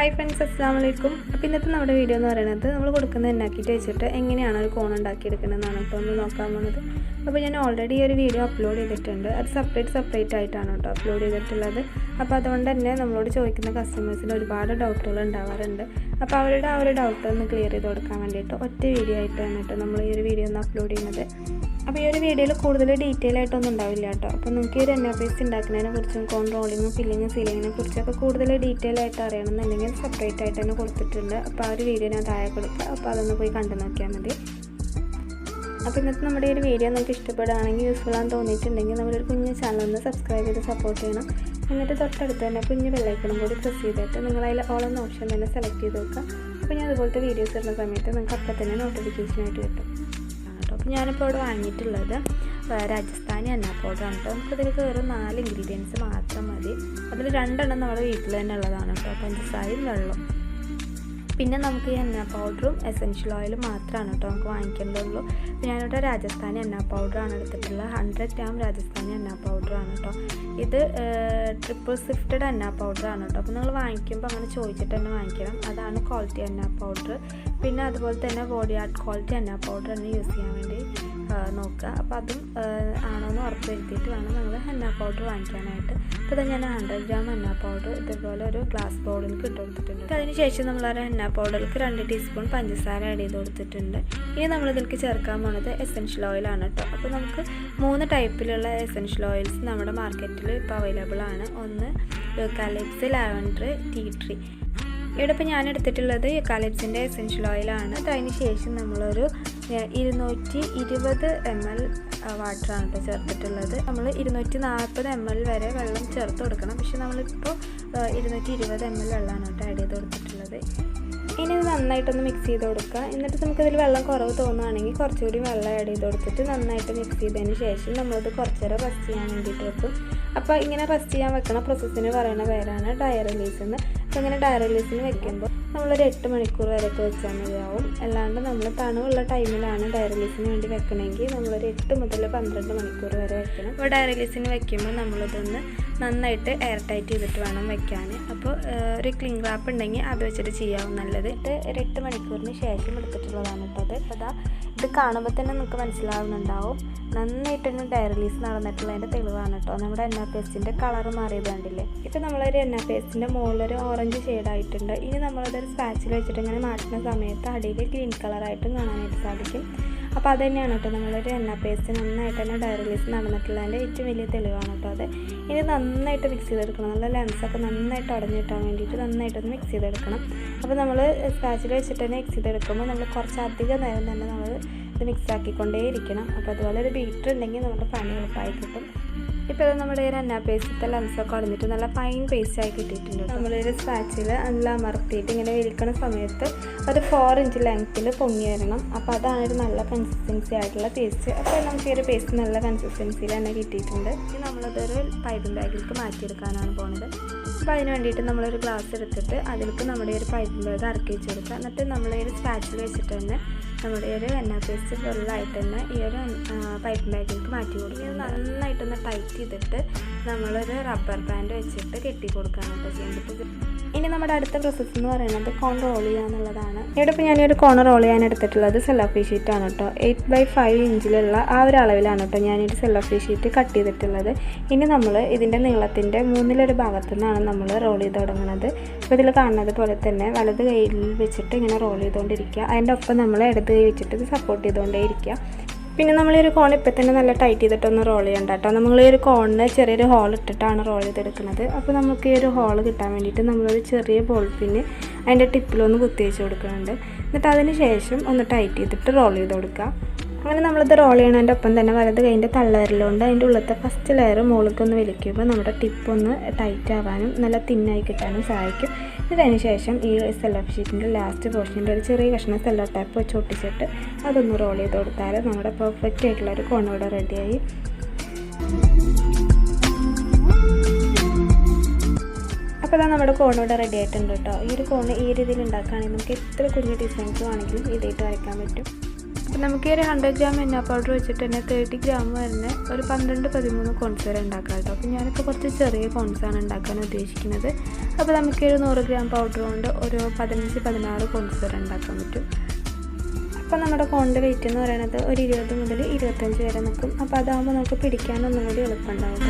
Hi friends അസ്സാം വലൈക്കും അപ്പോൾ ഇന്നത്തെ നമ്മുടെ വീഡിയോ എന്ന് പറയുന്നത് നമ്മൾ കൊടുക്കുന്ന എണ്ണാക്കിയിട്ട് വെച്ചിട്ട് എങ്ങനെയാണ് ഒരു കോൺ ഉണ്ടാക്കിയെടുക്കുന്നതെന്നാണ് ഇപ്പോൾ ഒന്ന് നോക്കാൻ പോകുന്നത്. അപ്പോൾ ഞാൻ ഓൾറെഡി ഒരു വീഡിയോ അപ്ലോഡ് ചെയ്തിട്ടുണ്ട്. അത് സെപ്പറേറ്റ് സെപ്പറേറ്റ് ആയിട്ടാണ് കേട്ടോ അപ്ലോഡ് ചെയ്തിട്ടുള്ളത്. അപ്പോൾ അതുകൊണ്ട് തന്നെ നമ്മളോട് ചോദിക്കുന്ന കസ്റ്റമേഴ്സിന് ഒരുപാട് ഡൗട്ടുകൾ ഉണ്ടാവാറുണ്ട്. അപ്പോൾ അവരുടെ ആ ഒരു ഡൗട്ട് ഒന്ന് ക്ലിയർ ചെയ്ത് കൊടുക്കാൻ വേണ്ടിയിട്ട് ഒറ്റ വീഡിയോ ആയിട്ടാണ് കേട്ടോ നമ്മൾ ഈ ഒരു വീഡിയോ ഒന്ന് അപ്ലോഡ് ചെയ്യുന്നത്. അപ്പോൾ ഈ ഒരു വീഡിയോയിൽ കൂടുതൽ ഡീറ്റെയിൽ ആയിട്ടൊന്നും ഉണ്ടാവില്ല കേട്ടോ. അപ്പോൾ നിങ്ങൾക്ക് ഈ ഒരു എണ്ണ പേസ്റ്റ് ഉണ്ടാക്കുന്നതിനെ കുറിച്ചും കോൺ റോളിങ്ങും ഫില്ലിങ്ങും സീലിങ്ങിനെ കുറിച്ചൊക്കെ കൂടുതൽ ഡീറ്റെയിൽ ആയിട്ട് അറിയണമെന്നുണ്ടെങ്കിൽ സെപ്പറേറ്റ് ആയിട്ട് തന്നെ കൊടുത്തിട്ടുണ്ട്. അപ്പോൾ ആ ഒരു വീഡിയോ ഞാൻ താഴെ കൊടുക്കുക അപ്പോൾ അതൊന്ന് പോയി കണ്ടു നോക്കിയാൽ മതി. അപ്പോൾ ഇന്നത്തെ നമ്മുടെ ഈ ഒരു വീഡിയോ നിങ്ങൾക്ക് ഇഷ്ടപ്പെടുകയാണെങ്കിൽ യൂസ്ഫുൾ ആണെന്ന് തോന്നിയിട്ടുണ്ടെങ്കിൽ നമ്മളൊരു കുഞ്ഞ് ചാനൽ ഒന്ന് സബ്സ്ക്രൈബ് ചെയ്ത് സപ്പോർട്ട് ചെയ്യണം. എന്നിട്ട് തൊട്ടടുത്ത് തന്നെ കുഞ്ഞ് ബെല്ലൈക്കണം കൂടി പ്രസ് ചെയ്തിട്ട് നിങ്ങൾ അതിൽ എന്ന ഓപ്ഷൻ തന്നെ സെലക്ട് ചെയ്ത് വെക്കുക അപ്പോൾ ഞാൻ അതുപോലത്തെ വീഡിയോസ് ഇടുന്ന സമയത്ത് നിങ്ങൾക്ക് അപ്പം തന്നെ നോട്ടിഫിക്കേഷനായിട്ട് കിട്ടും. അപ്പോൾ ഞാനിപ്പോൾ ഇവിടെ വാങ്ങിയിട്ടുള്ളത് ആ, രാജസ്ഥാനി എണ്ണ പൗഡറാണ് കേട്ടോ നമുക്കിതിൽ കയറും നാല് ഇൻഗ്രീഡിയൻസ് മാത്രം മതി. അതിൽ രണ്ടെണ്ണം നമ്മുടെ വീട്ടിൽ തന്നെ ഉള്ളതാണ് കേട്ടോ. പഞ്ചസാരയും വെള്ളം. പിന്നെ നമുക്ക് ഈ എണ്ണ പൗഡറും എസെൻഷ്യൽ ഓയിലും മാത്രമാണ് കേട്ടോ നമുക്ക് വാങ്ങിക്കേണ്ടതുള്ളൂ. പിന്നെ ഞാനിവിടെ രാജസ്ഥാനി എണ്ണ പൗഡറാണ് എടുത്തിട്ടുള്ളത്. ഹൺഡ്രഡ് ഗ്രാം രാജസ്ഥാനി എണ്ണ പൗഡറാണ് കേട്ടോ. ഇത് ട്രിപ്പിൾ സിഫ്റ്റഡ് എണ്ണ പൗഡറാണ് കേട്ടോ. അപ്പോൾ നിങ്ങൾ വാങ്ങിക്കുമ്പോൾ അങ്ങനെ ചോദിച്ചിട്ട് തന്നെ വാങ്ങിക്കണം. അതാണ് ക്വാളിറ്റി എണ്ണ പൗഡർ പിന്നെ അതുപോലെ തന്നെ ബോഡി ആർട്ട് ക്വാളിറ്റി എണ്ണ പൗഡർ തന്നെ യൂസ് ചെയ്യാൻ വേണ്ടി. നോക്കുക. അപ്പോൾ അതും ആണോന്ന് ഉറപ്പ് വരുത്തിയിട്ട് വേണം നിങ്ങൾ ഹെന്ന പൗഡർ വാങ്ങിക്കാനായിട്ട്. അപ്പോൾ ഞാൻ ഹൺഡ്രഡ് ഗ്രാം ഹെന്ന പൗഡർ ഇതുപോലെ ഒരു ഗ്ലാസ് ബൗളിലേക്ക് ഇട്ട് കൊടുത്തിട്ടുണ്ട്. അതിന് ശേഷം നമ്മൾ ആ ഹെന്ന പൗഡറിലേക്ക് രണ്ട് ടീസ്പൂൺ പഞ്ചസാര ആഡ് ചെയ്ത് കൊടുത്തിട്ടുണ്ട്. ഇനി നമ്മൾ ഇതിലേക്ക് ചേർക്കാൻ പോണത് എസെൻഷ്യൽ ഓയിലാണ് കേട്ടോ അപ്പോൾ നമുക്ക് മൂന്ന് ടൈപ്പിലുള്ള എസെൻഷ്യൽ ഓയിൽസ് നമ്മുടെ മാർക്കറ്റിൽ ഇപ്പോൾ അവൈലബിൾ ആണ്. ഒന്ന് യൂക്കാലിപ്സ് ലാവൻഡർ ടീ ട്രീ ഇവിടെ ഇപ്പോൾ ഞാൻ എടുത്തിട്ടുള്ളത് യൂക്കാലിപ്സിന്റെ എസെൻഷ്യൽ ഓയിലാണ് അത് അതിന് ശേഷം നമ്മളൊരു ഇരുന്നൂറ്റി ഇരുപത് എം എൽ വാട്ടറാണ് ഇപ്പോൾ ചേർത്തിട്ടുള്ളത്. നമ്മൾ ഇരുന്നൂറ്റി നാൽപ്പത് എം എൽ വരെ വെള്ളം ചേർത്ത് കൊടുക്കണം. പക്ഷെ നമ്മളിപ്പോൾ ഇരുന്നൂറ്റി ഇരുപത് എം എൽ വെള്ളമാണ് കേട്ടോ ആഡ് ചെയ്ത് കൊടുത്തിട്ടുള്ളത്. ഇനി ഇത് നന്നായിട്ടൊന്ന് മിക്സ് ചെയ്ത് കൊടുക്കുക. എന്നിട്ട് നമുക്കിതിൽ വെള്ളം കുറവ് തോന്നുകയാണെങ്കിൽ കുറച്ചുകൂടി വെള്ളം ആഡ് ചെയ്ത് കൊടുത്തിട്ട് നന്നായിട്ട് മിക്സ് ചെയ്തതിന് ശേഷം നമ്മളത് കുറച്ച് നേരം റെസ്റ്റ് ചെയ്യാൻ വേണ്ടിയിട്ട് വെക്കും. അപ്പോൾ ഇങ്ങനെ റെസ്റ്റ് ചെയ്യാൻ വെക്കണ പ്രോസസ്സിന് പറയുന്ന പേരാണ് ഡയർ റിലീസ് എന്ന്. ഇങ്ങനെ റിലീസിന് വെക്കുമ്പോൾ നമ്മളൊരു എട്ട് മണിക്കൂർ വരെയൊക്കെ വെച്ചാൽ മതിയാവും. അല്ലാണ്ട് നമ്മൾ തണുവുള്ള ടൈമിലാണ് ഡയറിലീസിന് വേണ്ടി വെക്കണമെങ്കിൽ നമ്മളൊരു എട്ട് മുതൽ പന്ത്രണ്ട് മണിക്കൂർ വരെ വെക്കണം. അപ്പോൾ ഡയർ റിലീസിന് വെക്കുമ്പോൾ നമ്മളിതൊന്ന് നന്നായിട്ട് എയർ ടൈറ്റ് ചെയ്തിട്ട് വേണം വെക്കാൻ അപ്പോൾ ഒരു ക്ലിംഗ് റാപ്പ് ഉണ്ടെങ്കിൽ അത് വെച്ചിട്ട് ചെയ്യാവും നല്ലത്. ഇത് ഒരു എട്ട് മണിക്കൂറിന് ശേഷം എടുത്തിട്ടുള്ളതാണ് കേട്ടത് അപ്പോൾ അതാ ഇത് കാണുമ്പോൾ തന്നെ നമുക്ക് മനസ്സിലാവുന്നുണ്ടാവും. നന്നായിട്ടൊന്ന് ഡയർ റിലീസ് നടന്നിട്ടുള്ളതിന്റെ തെളിവാണ് കേട്ടോ. നമ്മുടെ എണ്ണ പേസ്റ്റിന്റെ കളർ മാറിയത് കണ്ടില്ലേ? ഇപ്പോൾ നമ്മളൊരു എണ്ണ പേസ്റ്റിന്റെ മുകളിലൊരു ഓറഞ്ച് ഷെയ്ഡായിട്ടുണ്ട് ഇനി നമ്മളതൊരു സ്പാച്ചിൽ വെച്ചിട്ട് ഇങ്ങനെ മാറ്റുന്ന സമയത്ത് അടിയിൽ ഗ്രീൻ കളറായിട്ടും കാണാനായിട്ട് സാധിക്കും. അപ്പോൾ അത് തന്നെയാണ് കേട്ടോ നമ്മളൊരു എണ്ണ പേസ്റ്റ് നന്നായിട്ട് തന്നെ നടന്നിട്ടുള്ള നടന്നിട്ടുള്ളതിന്റെ ഏറ്റവും വലിയ തെളിവാണ് കേട്ടോ അത്. ഇനി നന്നായിട്ട് മിക്സ് ചെയ്തെടുക്കണം. നല്ല ലെൻസൊക്കെ നന്നായിട്ട് അടഞ്ഞു കിട്ടാൻ വേണ്ടിയിട്ട് നന്നായിട്ടൊന്ന് മിക്സ് ചെയ്തെടുക്കണം. അപ്പോൾ നമ്മൾ സ്പാച്ചിൽ വെച്ചിട്ട് തന്നെ മിക്സ് ചെയ്തെടുക്കുമ്പോൾ നമ്മൾ കുറച്ച് അധികം നേരം തന്നെ നമ്മൾ ഇത് മിക്സ് ആക്കിക്കൊണ്ടേ ഇരിക്കണം അപ്പോൾ അതുപോലെ ഒരു ബീറ്റർ ഉണ്ടെങ്കിൽ നമ്മുടെ പണി എളുപ്പമായി കിട്ടും. ഇപ്പോൾ ഇത് നമ്മുടെ ഒരു അന്ന പേസ്റ്റത്തെ ലെൻസൊക്കെ അടഞ്ഞിട്ട് നല്ല ഫൈൻ പേസ്റ്റ് ആയി കിട്ടിയിട്ടുണ്ട് നമ്മളൊരു സ്പാച്ചിൽ നല്ല അമർത്തിയിട്ട് ഇങ്ങനെ വിരിക്കുന്ന സമയത്ത് ഒരു ഫോർ ഇഞ്ച് ലെങ്ത്തിൽ പൊങ്ങി വരണം. അപ്പോൾ അതാണ് ഒരു നല്ല കൺസിസ്റ്റൻസി ആയിട്ടുള്ള പേസ്റ്റ് അപ്പോൾ നമുക്ക് ഈ ഒരു പേസ്റ്റ് നല്ല കൺസിസ്റ്റൻസിയിൽ തന്നെ കിട്ടിയിട്ടുണ്ട്. ഇനി നമ്മളതൊരു പൈപ്പിംഗ് ബാഗിലേക്ക് മാറ്റിയെടുക്കാനാണ് പോകുന്നത് അപ്പോൾ അതിന് വേണ്ടിയിട്ട് നമ്മളൊരു ഗ്ലാസ് എടുത്തിട്ട് അതിലേക്ക് നമ്മുടെ ഒരു പൈപ്പിംഗ് ബാഗ് ഇറക്കി വെച്ച് കൊടുക്കുക എന്നിട്ട് നമ്മളൊരു സ്പാച്ചിൽ വെച്ചിട്ട് തന്നെ നമ്മുടെ ഒരു എണ്ണ പേസ്റ്റ് ഫുള്ളായിട്ട് തന്നെ ഈ ഒരു പൈപ്പ് ബാഗിലേക്ക് മാറ്റി കൊടുക്കുക. നന്നായിട്ടൊന്ന് ടൈറ്റ് ചെയ്തിട്ട് നമ്മളൊരു റബ്ബർ ബാൻഡ് വെച്ചിട്ട് കെട്ടി കൊടുക്കുകയാണ് കേട്ടോ ചെയ്യേണ്ടത് ഇനി നമ്മുടെ അടുത്ത പ്രോസസ്സ് എന്ന് പറയുന്നത് കോൺ റോൾ ചെയ്യുക എന്നുള്ളതാണ്. ഇവിടെ ഇപ്പോൾ ഞാനൊരു കോൺ റോൾ ചെയ്യാൻ എടുത്തിട്ടുള്ളത് സെല്ലോഫി ഷീറ്റാണ് കേട്ടോ. എയ്റ്റ് ബൈ ഫൈവ് ഇഞ്ചിലുള്ള ആ ഒരു അളവിലാണ് കേട്ടോ ഞാനൊരു സെല്ലോഫി ഷീറ്റ് കട്ട് ചെയ്തിട്ടുള്ളത്. ഇനി നമ്മൾ ഇതിന്റെ നീളത്തിന്റെ മൂന്നിലൊരു ഭാഗത്തു നിന്നാണ് നമ്മൾ റോൾ ചെയ്ത് തുടങ്ങുന്നത് അപ്പോൾ ഇതിൽ കാണുന്നത് പോലെ തന്നെ വലത് കൈയിൽ വെച്ചിട്ട് ഇങ്ങനെ റോൾ ചെയ്തുകൊണ്ടിരിക്കുക അതിന്റെ ഒപ്പം നമ്മൾ ഇടത് കൈ വെച്ചിട്ട് ഇത് സപ്പോർട്ട് ചെയ്തുകൊണ്ടേ ഇരിക്കുക. പിന്നെ നമ്മൾ ഈ ഒരു കോൺ ഇപ്പം തന്നെ നല്ല ടൈറ്റ് ചെയ്തിട്ടൊന്ന് റോൾ ചെയ്യണ്ട കേട്ടോ നമ്മൾ ഈ ഒരു കോണിന് ചെറിയൊരു ഹോൾ ഇട്ടിട്ടാണ് റോൾ ചെയ്തെടുക്കുന്നത്. അപ്പോൾ നമുക്ക് ഈ ഒരു ഹോൾ കിട്ടാൻ വേണ്ടിയിട്ട് നമ്മളൊരു ചെറിയ ബോൾ പിന്ന് അതിന്റെ ടിപ്പിലൊന്ന് കുത്തി വെച്ച് കൊടുക്കുന്നുണ്ട്. എന്നിട്ട് അതിന് ശേഷം ഒന്ന് ടൈറ്റ് ചെയ്തിട്ട് റോൾ ചെയ്ത് കൊടുക്കുക അങ്ങനെ നമ്മളത് റോൾ ചെയ്യണതിന്റെ ഒപ്പം തന്നെ വലത് കൈന്റെ തള്ളവരലുകൊണ്ട് അതിന്റെ ഉള്ളത്തെ ഫസ്റ്റ് ലെയർ മുകളിലേക്ക് ഒന്ന് വലിക്കുമ്പോൾ നമ്മുടെ ടിപ്പ് ഒന്ന് ടൈറ്റ് ആവാനും നല്ല തിന്നായി കിട്ടാനും സഹായിക്കും. ഇതിന് ശേഷം ഈ സെല്ലോ ഷീറ്റിന്റെ ലാസ്റ്റ് പോർഷന്റെ ഒരു ചെറിയ കഷ്ണം സെല്ലോ ടാപ്പ് വെച്ച് ഒട്ടിച്ചിട്ട് അതൊന്ന് റോൾ ചെയ്ത് കൊടുത്താൽ നമ്മുടെ പെർഫെക്റ്റ് ആയിട്ടുള്ള ഒരു കോണോടെ റെഡിയായി അപ്പോൾ ഇതാ നമ്മുടെ കോണിവിടെ റെഡി ആയിട്ടുണ്ട് കേട്ടോ ഈ ഒരു കോണ് ഈ രീതിയിൽ ഉണ്ടാക്കുകയാണെങ്കിൽ നമുക്ക് എത്ര കുഞ്ഞു ഡിസൈൻസ് വേണമെങ്കിലും ഇതായിട്ട് വരയ്ക്കാൻ പറ്റും. അപ്പോൾ നമുക്ക് ഈ ഒരു ഹൺഡ്രഡ് ഗ്രാം എണ്ണ പൗഡർ വെച്ചിട്ട് തന്നെ തേർട്ടി ഗ്രാം വരുന്ന ഒരു പന്ത്രണ്ട് പതിമൂന്ന് കോൺസ് വരെ ഉണ്ടാക്കാം കേട്ടോ. അപ്പോൾ ഞാനിപ്പോൾ കുറച്ച് ചെറിയ കോൺസാണ് ഉണ്ടാക്കാൻ ഉദ്ദേശിക്കുന്നത്. അപ്പോൾ നമുക്ക് ഒരു നൂറ് ഗ്രാം പൗഡർ കൊണ്ട് ഒരു പതിനഞ്ച് പതിനാറ് കോൺസ് വരെ ഉണ്ടാക്കാൻ പറ്റും. അപ്പോൾ നമ്മുടെ കോണിന്റെ വെയിറ്റ് എന്ന് പറയുന്നത് ഒരു ഇരുപത് മുതൽ ഇരുപത്തഞ്ച് വരെ നിൽക്കും. അപ്പോൾ അതാകുമ്പോൾ നമുക്ക് പിടിക്കാനൊന്നും കൂടി എളുപ്പമുണ്ടാവും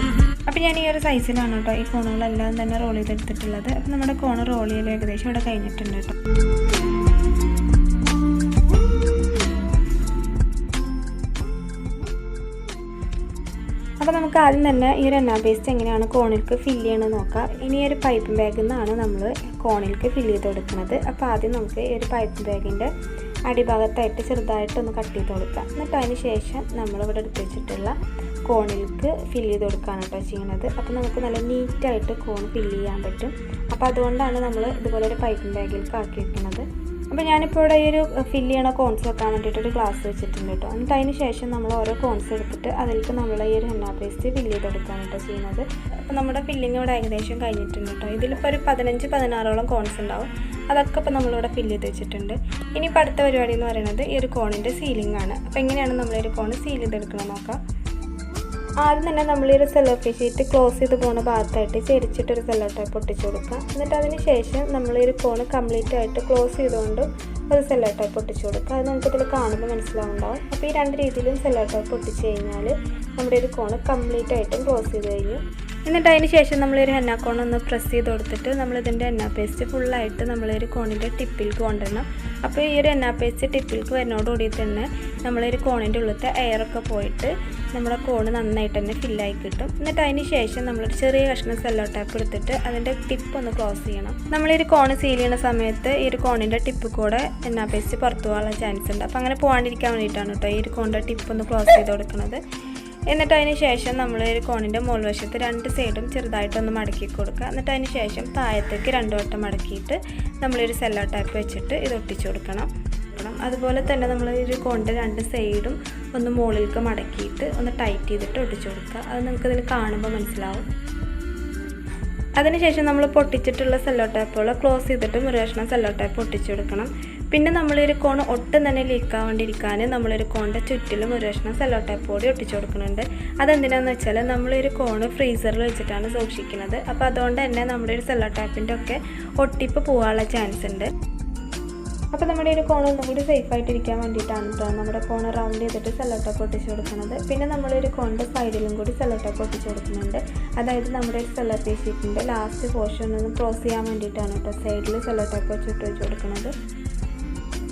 അപ്പോൾ ഞാൻ ഈ ഒരു സൈസിലാണ് കേട്ടോ ഈ കോണുകളെല്ലാം തന്നെ റോൾ ചെയ്തെടുത്തിട്ടുള്ളത്. അപ്പോൾ നമ്മുടെ കോണ് റോൾ ചെയ്യൽ ഏകദേശം ഇവിടെ കഴിഞ്ഞിട്ടുണ്ട് കേട്ടോ. അപ്പോൾ നമുക്ക് ആദ്യം തന്നെ ഈ ഒരു എണ്ണ പേസ്റ്റ് എങ്ങനെയാണ് കോണിൽക്ക് ഫില്ല് ചെയ്യണമെന്ന് നോക്കാം. ഇനി ഒരു പൈപ്പ് ബാഗിൽ നിന്നാണ് നമ്മൾ കോണിൽക്ക് ഫില്ല് ചെയ്ത് കൊടുക്കുന്നത്. അപ്പോൾ ആദ്യം നമുക്ക് ഈ ഒരു പൈപ്പ് ബാഗിന്റെ അടിഭാഗത്തായിട്ട് ചെറുതായിട്ടൊന്ന് കട്ട് ചെയ്ത് കൊടുക്കാം. എന്നിട്ട് അതിന് ശേഷം നമ്മളിവിടെ എടുത്ത് വെച്ചിട്ടുള്ള കോണിലേക്ക് ഫില്ല് ചെയ്ത് കൊടുക്കുകയാണ് കേട്ടോ ചെയ്യുന്നത് അപ്പോൾ നമുക്ക് നല്ല നീറ്റായിട്ട് കോൺ ഫില്ല് ചെയ്യാൻ പറ്റും. അപ്പോൾ അതുകൊണ്ടാണ് നമ്മൾ ഇതുപോലെ ഒരു പൈപ്പിംഗ് ബാഗിലേക്ക് ആക്കി വെക്കുന്നത്. അപ്പോൾ ഞാനിപ്പോൾ ഇവിടെ ഈ ഒരു ഫില്ല് ചെയ്യണ കോൺസ് വെക്കാൻ വേണ്ടിയിട്ട് ഒരു ഗ്ലാസ് വെച്ചിട്ടുണ്ട് കേട്ടോ എന്നിട്ട് അതിന് ശേഷം നമ്മൾ ഓരോ കോൺസ് എടുത്തിട്ട് അതിലേക്ക് നമ്മൾ ഈ ഒരു ഹെന്ന പേസ്റ്റ് ഫില്ല് ചെയ്ത് കൊടുക്കുകയാണ് കേട്ടോ ചെയ്യുന്നത്. അപ്പോൾ നമ്മുടെ ഫില്ലിങ് ഇവിടെ ഏകദേശം കഴിഞ്ഞിട്ടുണ്ട് കേട്ടോ ഇതിലിപ്പോൾ ഒരു പതിനഞ്ച് പതിനാറോളം കോൺസ് ഉണ്ടാവും. അതൊക്കെ ഇപ്പോൾ നമ്മളിവിടെ ഫില്ല് ചെയ്ത് വെച്ചിട്ടുണ്ട്. ഇനി ഇപ്പോൾ അടുത്ത പരിപാടി എന്ന് പറയുന്നത് ഈ ഒരു കോണിന്റെ സീലിംഗ് ആണ്. അപ്പോൾ എങ്ങനെയാണ് നമ്മളൊരു കോൺ സീൽ ചെയ്തെടുക്കണം നോക്കാം. ആദ്യം തന്നെ നമ്മൾ ഈ ഒരു സെല്ലോ ഷീറ്റ് ക്ലോസ് ചെയ്ത് പോകുന്ന ഭാഗത്തായിട്ട് ചെരിച്ചിട്ടൊരു സെല്ലോ ടൈപ്പ് ഒട്ടിച്ചു കൊടുക്കുക എന്നിട്ട് അതിന് ശേഷം നമ്മൾ ഈ ഒരു കോണ് കംപ്ലീറ്റ് ആയിട്ട് ക്ലോസ് ചെയ്തുകൊണ്ട് ഒരു സെല്ലോ ടൈപ്പ് ഒട്ടിച്ചു കൊടുക്കുക അത് നമുക്ക് ഇതിൽ കാണുമ്പോൾ മനസ്സിലാവുണ്ടാവും. അപ്പോൾ ഈ രണ്ട് രീതിയിലും സെല്ലോ ടൈപ്പ് ഒട്ടിച്ച് കഴിഞ്ഞാൽ നമ്മുടെ ഒരു കോണ് കംപ്ലീറ്റ് ആയിട്ടും ക്ലോസ് ചെയ്ത് കഴിഞ്ഞു. എന്നിട്ട് അതിന് ശേഷം നമ്മളൊരു ഹെന്ന കോൺ ഒന്ന് പ്രസ് ചെയ്ത് കൊടുത്തിട്ട് നമ്മളിതിന്റെ എണ്ണ പേസ്റ്റ് ഫുള്ളായിട്ട് നമ്മളൊരു കോണിന്റെ ടിപ്പിലേക്ക് കൊണ്ടുവരണം. അപ്പോൾ ഈ ഒരു എണ്ണ പേസ്റ്റ് ടിപ്പിലേക്ക് വരുന്നതോടുകൂടി തന്നെ നമ്മളൊരു കോണിന്റെ ഉള്ളിലത്തെ എയറൊക്കെ പോയിട്ട് നമ്മുടെ കോണ് നന്നായിട്ട് തന്നെ ഫില്ലായി കിട്ടും. എന്നിട്ട് അതിന് ശേഷം നമ്മളൊരു ചെറിയ കഷ്ണം സെല്ലോ ടാപ്പ് എടുത്തിട്ട് അതിന്റെ ടിപ്പ് ഒന്ന് ക്ലോസ് ചെയ്യണം. നമ്മളൊരു കോണ് സീൽ ചെയ്യുന്ന സമയത്ത് ഈ ഒരു കോണിന്റെ ടിപ്പ് കൂടെ എണ്ണ പേസ്റ്റ് പുറത്തു പോകാനുള്ള ചാൻസ് ഉണ്ട്. അപ്പോൾ അങ്ങനെ പോകാണ്ടിരിക്കാൻ വേണ്ടിയിട്ടാണ് കേട്ടോ ഈ ഒരു കോണിന്റെ ടിപ്പ് ഒന്ന് ക്ലോസ് ചെയ്ത് കൊടുക്കുന്നത്. എന്നിട്ട് അതിന് ശേഷം നമ്മൾ ഒരു കോണിന്റെ മുകൾ വശത്ത് രണ്ട് സൈഡും ചെറുതായിട്ടൊന്ന് മടക്കി കൊടുക്കുക. എന്നിട്ട് അതിന് ശേഷം താഴത്തേക്ക് രണ്ട് വട്ടം മടക്കിയിട്ട് നമ്മളൊരു സെല്ലോ ടൈപ്പ് വെച്ചിട്ട് ഇത് ഒട്ടിച്ചു കൊടുക്കണം. അതുപോലെ തന്നെ നമ്മൾ ഒരു കോണിന്റെ രണ്ട് സൈഡും ഒന്ന് മുകളിലേക്ക് മടക്കിയിട്ട് ഒന്ന് ടൈറ്റ് ചെയ്തിട്ട് ഒട്ടിച്ചു കൊടുക്കുക. അത് നിങ്ങൾക്കിതിൽ കാണുമ്പോൾ മനസ്സിലാവും. അതിനുശേഷം നമ്മൾ പൊട്ടിച്ചിട്ടുള്ള സെല്ലോ ടൈപ്പുകൾ ക്ലോസ് ചെയ്തിട്ട് മുരുകഷ്ണം കഷ്ണം സെല്ലോ ടൈപ്പ് ഒട്ടിച്ചു കൊടുക്കണം. പിന്നെ നമ്മളൊരു കോൺ ഒട്ടും തന്നെ ലീക്കാവാണ്ടിരിക്കാൻ നമ്മളൊരു കോണിന്റെ ചുറ്റിലും ഒരു കഷ്ണം സെല്ലോ ടാപ്പ് കൂടി ഒട്ടിച്ചു കൊടുക്കുന്നുണ്ട്. അതെന്തിനാന്ന് വെച്ചാൽ നമ്മളൊരു കോൺ ഫ്രീസറിൽ വെച്ചിട്ടാണ് സൂക്ഷിക്കുന്നത്. അപ്പോൾ അതുകൊണ്ട് തന്നെ നമ്മുടെ ഒരു സെല്ലോ ഒക്കെ ഒട്ടിപ്പ് പോകാനുള്ള ചാൻസ് ഉണ്ട്. അപ്പോൾ നമ്മുടെ ഒരു കോൺ ഒന്നും കൂടി സേഫ് ആയിട്ട് ഇരിക്കാൻ വേണ്ടിയിട്ടാണ് കേട്ടോ നമ്മുടെ കോൺ റൗണ്ട് ചെയ്തിട്ട് സെല്ലോ പൊട്ടിച്ച് കൊടുക്കുന്നത്. പിന്നെ നമ്മളൊരു കോണിന്റെ സൈഡിലും കൂടി സെല്ലോ പൊട്ടിച്ച് കൊടുക്കുന്നുണ്ട്. അതായത് നമ്മുടെ ഒരു സെല്ലോ ഷീറ്റിന്റെ ലാസ്റ്റ് പോർഷൻ ഒന്ന് ക്രോസ് ചെയ്യാൻ വേണ്ടിയിട്ടാണ് കേട്ടോ സൈഡിൽ സെല്ലോ ടോപ്പ് വെച്ചിട്ട് വെച്ച് കൊടുക്കുന്നത്.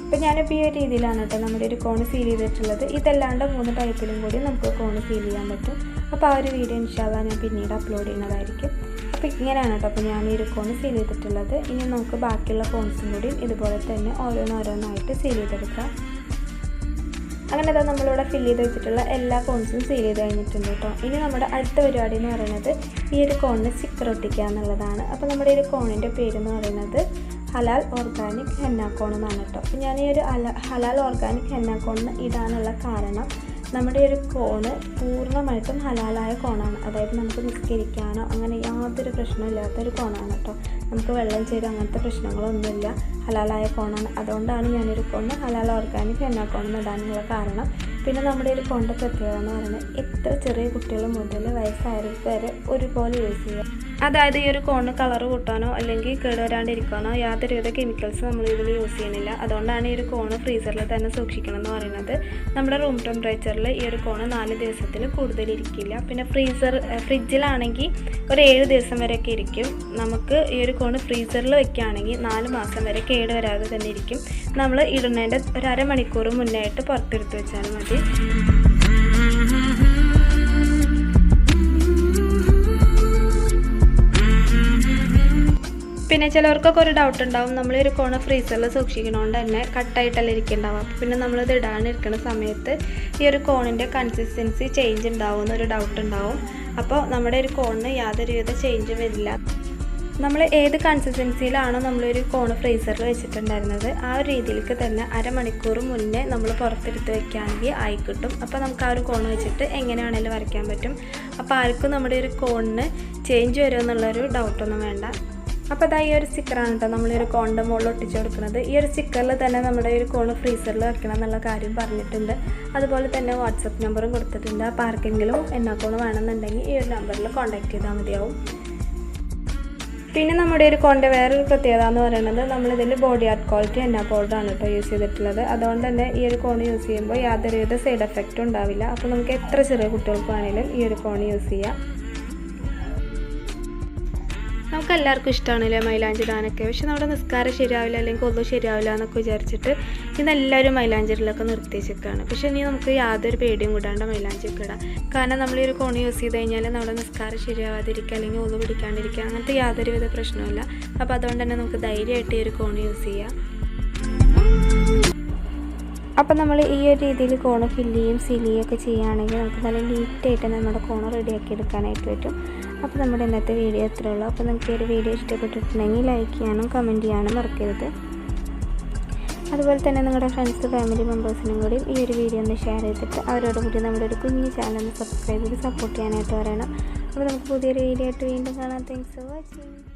അപ്പോൾ ഞാനിപ്പോൾ ഈ ഒരു രീതിയിലാണ് കേട്ടോ നമ്മുടെ ഒരു കോൺ സീൽ ചെയ്തിട്ടുള്ളത്. ഇതല്ലാണ്ട് മൂന്ന് ടൈപ്പിലും കൂടി നമുക്ക് കോൺ സീൽ ചെയ്യാൻ പറ്റും. അപ്പോൾ ആ ഒരു വീഡിയോ ഇൻഷാല്ല ഞാൻ പിന്നീട് അപ്ലോഡ് ചെയ്യുന്നതായിരിക്കും. അപ്പോൾ ഇങ്ങനെയാണ് കേട്ടോ അപ്പോൾ ഞാൻ ഈ ഒരു കോൺ സീൽ ചെയ്തിട്ടുള്ളത്. ഇനി നമുക്ക് ബാക്കിയുള്ള കോൺസും കൂടി ഇതുപോലെ തന്നെ ഓരോന്നോരോന്നായിട്ട് സീൽ ചെയ്തെടുക്കാം. അങ്ങനെ അതാ നമ്മളിവിടെ ഫില്ല് ചെയ്ത് വെച്ചിട്ടുള്ള എല്ലാ കോൺസും സീൽ ചെയ്ത് കഴിഞ്ഞിട്ടുണ്ട് കേട്ടോ ഇനി നമ്മുടെ അടുത്ത പരിപാടി എന്ന് പറയുന്നത് ഈ ഒരു കോണിന് സ്റ്റിക്കർ ഒട്ടിക്കുക എന്നുള്ളതാണ്. അപ്പോൾ നമ്മുടെ ഈ ഒരു കോണിന്റെ പേരെന്ന് പറയുന്നത് ഹലാൽ ഓർഗാനിക് ഹെന്നാക്കോൺ എന്നാണ് കേട്ടോ. അപ്പോൾ ഞാൻ ഈ ഒരു ഹലാൽ ഓർഗാനിക് ഹെന്നാക്കോണിന് ഇടാനുള്ള കാരണം നമ്മുടെ ഒരു കോണ് പൂർണമായിട്ടും ഹലാലായ കോണാണ്. അതായത് നമുക്ക് നിസ്കരിക്കാനോ അങ്ങനെ യാതൊരു പ്രശ്നമില്ലാത്തൊരു കോണാണ് കേട്ടോ. നമുക്ക് വെള്ളം ചെയ്ത് അങ്ങനത്തെ പ്രശ്നങ്ങളൊന്നുമില്ല. ഹലാലായ കോണാണ്. അതുകൊണ്ടാണ് ഞാനൊരു കോണ് ഹലാൽ ഓർഗാനിക് എണ്ണാക്കോണെന്ന് ഇടാനുള്ള കാരണം. പിന്നെ നമ്മുടെ ഒരു കോണിന്റെ പ്രത്യേകത എന്ന് പറയുന്നത് എത്ര ചെറിയ കുട്ടികൾ മുതൽ വയസ്സായവർക്ക് വരെ ഒരുപോലെ യൂസ് ചെയ്യുക അതായത് ഈ ഒരു കോണിന് കളർ കൂട്ടാനോ അല്ലെങ്കിൽ കേടുവരാണ്ടിരിക്കാനോ യാതൊരുവിധ കെമിക്കൽസ് നമ്മൾ ഇതിൽ യൂസ് ചെയ്യുന്നില്ല. അതുകൊണ്ടാണ് ഈ ഒരു കോണ് ഫ്രീസറിൽ തന്നെ സൂക്ഷിക്കണം എന്ന് പറയുന്നത്. നമ്മുടെ റൂം ടെമ്പറേച്ചറിൽ ഈ ഒരു കോണ് നാല് ദിവസത്തിൽ കൂടുതൽ ഇരിക്കില്ല. പിന്നെ ഫ്രീസർ ഫ്രിഡ്ജിലാണെങ്കിൽ ഒരു ഏഴ് ദിവസം വരെയൊക്കെ ഇരിക്കും. നമുക്ക് ഈ ഒരു കോണ് ഫ്രീസറിൽ വെക്കുകയാണെങ്കിൽ നാല് മാസം വരെ കേട് വരാതെ തന്നെ ഇരിക്കും. നമ്മൾ ഇടുന്നതിന്റെ ഒരു അരമണിക്കൂർ മുന്നേ ആയിട്ട് പുറത്തെടുത്ത് വെച്ചാൽ മതി. പിന്നെ ചിലവർക്കൊക്കെ ഒരു ഡൗട്ട് ഉണ്ടാവും. നമ്മൾ ഒരു കോണ ഫ്രീസറിൽ സൂക്ഷിക്കണോണ്ട് തന്നെ കട്ടായിട്ടല്ല ഇരിക്കുന്നുണ്ടാവും അപ്പോൾ പിന്നെ നമ്മളിത് ഇടാനിരിക്കുന്ന സമയത്ത് ഈ ഒരു കോണിന്റെ കൺസിസ്റ്റൻസി ചേഞ്ച് ഉണ്ടാവും എന്നൊരു ഡൗട്ട് ഉണ്ടാവും. അപ്പോൾ നമ്മുടെ ഒരു കോണിന് യാതൊരുവിധ ചേഞ്ചും വരില്ല. നമ്മൾ ഏത് കൺസിസ്റ്റൻസിയിലാണോ നമ്മളൊരു കോണ് ഫ്രീസറിൽ വെച്ചിട്ടുണ്ടായിരുന്നത് ആ ഒരു രീതിയിലേക്ക് തന്നെ അരമണിക്കൂർ മുന്നേ നമ്മൾ പുറത്തെടുത്ത് വെക്കുകയാണെങ്കിൽ ആയി കിട്ടും അപ്പോൾ നമുക്ക് ആ ഒരു കോൺ വെച്ചിട്ട് എങ്ങനെയാണെങ്കിലും വരയ്ക്കാൻ പറ്റും. അപ്പോൾ ആർക്കും നമ്മുടെ ഒരു കോണിന് ചേഞ്ച് വരുമെന്നുള്ളൊരു ഡൗട്ടൊന്നും വേണ്ട. അപ്പോൾ അതാ ഈ ഒരു സ്റ്റിക്കറാണ് കേട്ടോ നമ്മൾ ഒരു കോണിന്റെ മുകളിൽ ഒട്ടിച്ച് കൊടുക്കുന്നത്. ഈ ഒരു സ്റ്റിക്കറിൽ തന്നെ നമ്മുടെ ഒരു കോൺ ഫ്രീസറിൽ വെക്കണം എന്നുള്ള കാര്യം പറഞ്ഞിട്ടുണ്ട്. അതുപോലെ തന്നെ വാട്സപ്പ് നമ്പറും കൊടുത്തിട്ടുണ്ട്. അപ്പോൾ ആർക്കെങ്കിലും എന്നാ കോൺ വേണമെന്നുണ്ടെങ്കിൽ ഈ ഒരു നമ്പറിൽ കോൺടാക്ട് ചെയ്താൽ മതിയാവും. പിന്നെ നമ്മുടെ ഒരു കോണിന്റെ വേറൊരു പ്രത്യേകത എന്ന് പറയുന്നത് നമ്മളിതിൽ ബോഡി ആർട്ട് ക്വാളിറ്റി എന്ന പൗഡറാണ് കേട്ടോ യൂസ് ചെയ്തിട്ടുള്ളത്. അതുകൊണ്ട് തന്നെ ഈ ഒരു കോൺ യൂസ് ചെയ്യുമ്പോൾ യാതൊരുവിധ സൈഡ് എഫക്റ്റും ഉണ്ടാവില്ല. അപ്പോൾ നമുക്ക് എത്ര ചെറിയ കുട്ടികൾക്ക് വേണമെങ്കിലും ഈ ഒരു കോൺ യൂസ് ചെയ്യാം. നമുക്ക് എല്ലാവർക്കും ഇഷ്ടമാണല്ലേ മൈലാഞ്ചി ഇടാനൊക്കെ. പക്ഷെ നമ്മുടെ നിസ്കാരം ശരിയാവില്ല അല്ലെങ്കിൽ ഒന്നും ശരിയാവില്ല എന്നൊക്കെ വിചാരിച്ചിട്ട് ഇന്ന് എല്ലാവരും മൈലാഞ്ചിരിലൊക്കെ നിർത്തിച്ചിരിക്കുകയാണ് പക്ഷെ ഇനി നമുക്ക് യാതൊരു പേടിയും കൂടാണ്ട് മൈലാഞ്ചിയൊക്കെ ഇടാം. കാരണം നമ്മൾ ഈ ഒരു കോണി യൂസ് ചെയ്ത് കഴിഞ്ഞാൽ നമ്മുടെ നിസ്കാരം ശരിയാവാതിരിക്കുക അല്ലെങ്കിൽ ഒന്നും പിടിക്കാണ്ടിരിക്കുക അങ്ങനത്തെ യാതൊരുവിധ പ്രശ്നമില്ല അപ്പോൾ അതുകൊണ്ട് തന്നെ നമുക്ക് ധൈര്യമായിട്ട് ഈ ഒരു കോണി യൂസ് ചെയ്യാം. അപ്പം നമ്മൾ ഈ ഒരു രീതിയിൽ കോണ് ഫില്ല് ചെയ്യും ചെയ്യുകയൊക്കെ ചെയ്യുകയാണെങ്കിൽ നമുക്ക് നല്ല നീറ്റായിട്ട് നമ്മുടെ കോണ് റെഡിയാക്കി എടുക്കാനായിട്ട് പറ്റും. അപ്പോൾ നമ്മുടെ ഇന്നത്തെ വീഡിയോ അത്രേ ഉള്ളൂ അപ്പോൾ നിങ്ങൾക്ക് ഈ ഒരു വീഡിയോ ഇഷ്ടപ്പെട്ടിട്ടുണ്ടെങ്കിൽ ലൈക്ക് ചെയ്യാനും കമന്റ് ചെയ്യാനും മറക്കരുത്. അതുപോലെ തന്നെ നിങ്ങളുടെ ഫ്രണ്ട്സ് ഫാമിലി മെമ്പേഴ്സിനും കൂടി ഈ ഒരു വീഡിയോ ഒന്ന് ഷെയർ ചെയ്തിട്ട് അവരോട് കൂടി നമ്മുടെ ഒരു കുഞ്ഞു ചാനൽ ഒന്ന് സബ്സ്ക്രൈബ് ചെയ്ത് സപ്പോർട്ട് ചെയ്യാനായിട്ട് പറയണം. അപ്പോൾ നമുക്ക് പുതിയൊരു വീഡിയോ ആയിട്ട് വീണ്ടും കാണാം. Thanks for watching